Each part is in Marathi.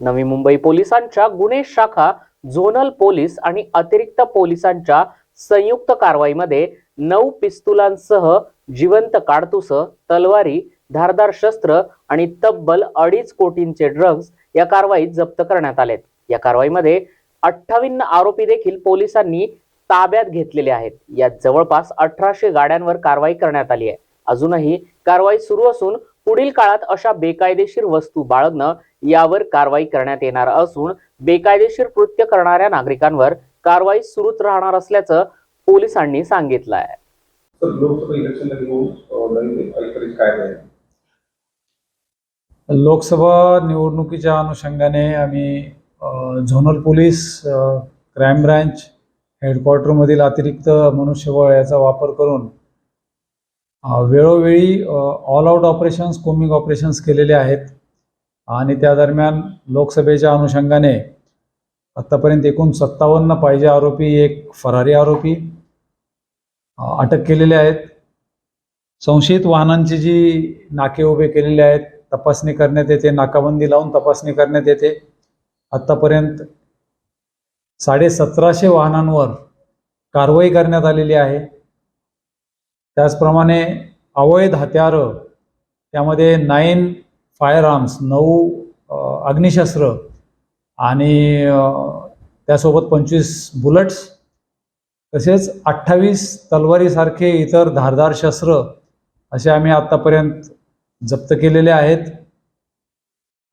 नवी मुंबई पोलिसांच्या गुन्हे शाखा झोनल पोलीस आणि अतिरिक्त पोलिसांच्या संयुक्त कारवाईमध्ये नऊ पिस्तुलांसह जिवंत काडतुस तलवारी धारदार शस्त्र आणि तब्बल अडीच कोटींचे ड्रग्ज या कारवाईत जप्त करण्यात आलेत. या कारवाईमध्ये अठ्ठावन्न आरोपी देखील पोलिसांनी ताब्यात घेतलेले आहेत. यात जवळपास अठराशे गाड्यांवर कारवाई करण्यात आली आहे. अजूनही कारवाई सुरू असून पुढील काळात अशा बेकायदेशीर वस्तू बाळगणं यावर कारवाई करण्यात येणार असून बेकायदेशीर कृत्य करणाऱ्या नागरिकांवर कारवाई सुरूच राहणार असल्याचं पोलिसांनी सांगितलं आहे? लोकसभा निवडणुकीच्या अनुषंगाने आम्ही झोनल पोलीस क्राईम ब्रँच हेडक्वार्टरमधील अतिरिक्त मनुष्यबळ याचा वापर करून वेळोवेळी all out operations combing operations केलेले आहेत. आणि त्या दरम्यान लोकसभेच्या अनुषंगाने आत्तापर्यंत एकूण सत्तावन्न पाहिजे आरोपी एक फरारी आरोपी अटक केलेले आहेत. संशयित वाहनांची जी नाके उभे केलेले आहेत तपासणी करण्यात येते नाकाबंदी लावून तपासणी करण्यात येते. आत्तापर्यंत साडे सतराशे वाहनांवर कारवाई करण्यात आलेली आहे. त्याचप्रमाणे अवैध हत्यारं त्यामध्ये नाईन फायर आर्म्स नऊ अग्निशस्त्र आणि त्यासोबत पंचवीस बुलेट्स तसेच अठ्ठावीस तलवारीसारखे इतर धारदार शस्त्र असे आम्ही आत्तापर्यंत जप्त केलेले आहेत.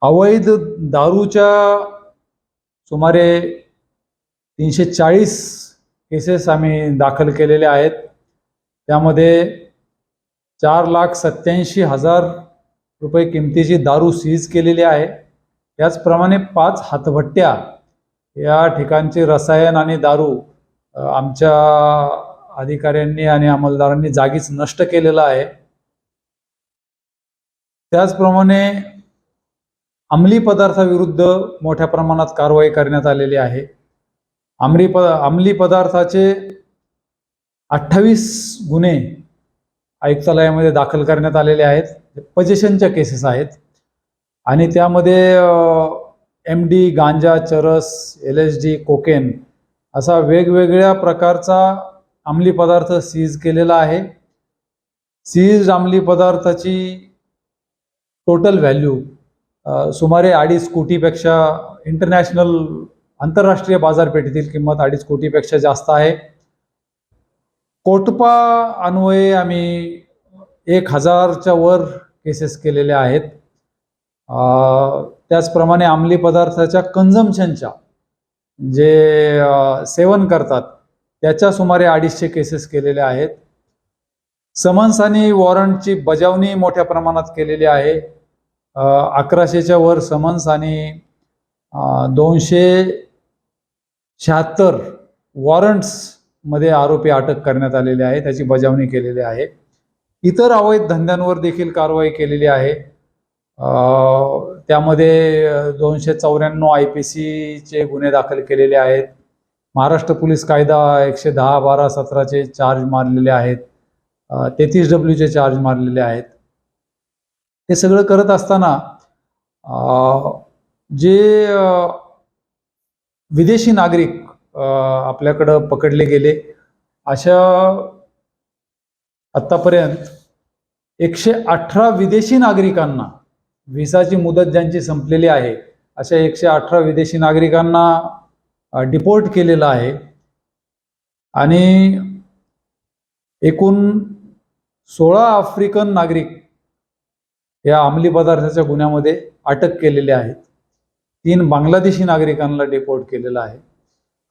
अवैध दारूच्या सुमारे तीनशे चाळीस केसेस आम्ही दाखल केलेल्या आहेत. त्यामध्ये चार लाख सत्याऐंशी हजार रुपये किमतीची दारू सीज केलेली आहे. त्याचप्रमाणे पाच हातभट्ट्या या ठिकाणचे रसायन आणि दारू आमच्या अधिकाऱ्यांनी आणि अंमलदारांनी जागीच नष्ट केलेलं आहे. त्याचप्रमाणे अंमली पदार्थाविरुद्ध मोठ्या प्रमाणात कारवाई करण्यात आलेली आहे. अंमली प अंमली पदार्थाचे अठ्ठावीस गुन्हे आयुक्तालयामध्ये दाखल करण्यात आलेले आहेत. पजेशनच्या केसेस आहेत. आणि त्यामध्ये एम डी गांजा चरस एल एच डी कोकेन असा वेगवेगळ्या प्रकारचा अंमली पदार्थ सीज केलेला आहे. सीज अंमली पदार्थाची टोटल व्हॅल्यू सुमारे अडीच कोटीपेक्षा इंटरनॅशनल आंतरराष्ट्रीय बाजारपेठेतील किंमत अडीच कोटीपेक्षा जास्त आहे. कोटपा अन्वये आम्ही एक हजारच्या वर केसेस केलेल्या आहेत. त्याचप्रमाणे अंमली पदार्थाच्या कन्झम्पशनच्या जे सेवन करतात त्याच्या सुमारे अडीचशे केसेस केलेल्या आहेत. समन्स आणि वॉरंटची बजावणी मोठ्या प्रमाणात केलेली आहे. अकराशेच्या वर समन्स आणि दोनशे शहात्तर वॉरंट्स मध्ये आरोपी अटक करण्यात आलेले आहे त्याची बजावणी केलेली आहे. इतर अवैध धंद्यांवर देखील कारवाई केलेली आहे. त्यामध्ये दोनशे चौऱ्याण्णव आय पी सीचे गुन्हे दाखल केलेले आहेत. महाराष्ट्र पोलीस कायदा एकशे दहा बारा सतराचे चार्ज मारलेले आहेत. तेहतीस डब्ल्यूचे चार्ज मारलेले आहेत. हे सगळं करत असताना जे विदेशी नागरिक आपल्याकडं पकडले गेले. अशा आत्तापर्यंत एकशे अठरा विदेशी नागरिकांना व्हिसाची मुदत ज्यांची संपलेली आहे अशा एकशे अठरा विदेशी नागरिकांना डिपोर्ट केलेलं आहे. आणि एकूण सोळा आफ्रिकन नागरिक या अंमली पदार्थाच्या गुन्ह्यामध्ये अटक केलेले आहेत. तीन बांगलादेशी नागरिकांना डिपोर्ट केलेलं आहे.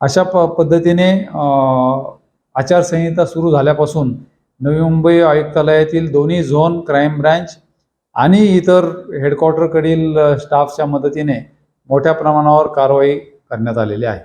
अशा प पद्धतीने आचारसंहिता सुरू झाल्यापासून नवी मुंबई आयुक्तालयातील दोन्ही झोन क्राईम ब्रँच आणि इतर हेडक्वार्टरकडील स्टाफच्या मदतीने मोठ्या प्रमाणावर कारवाई करण्यात आलेली आहे.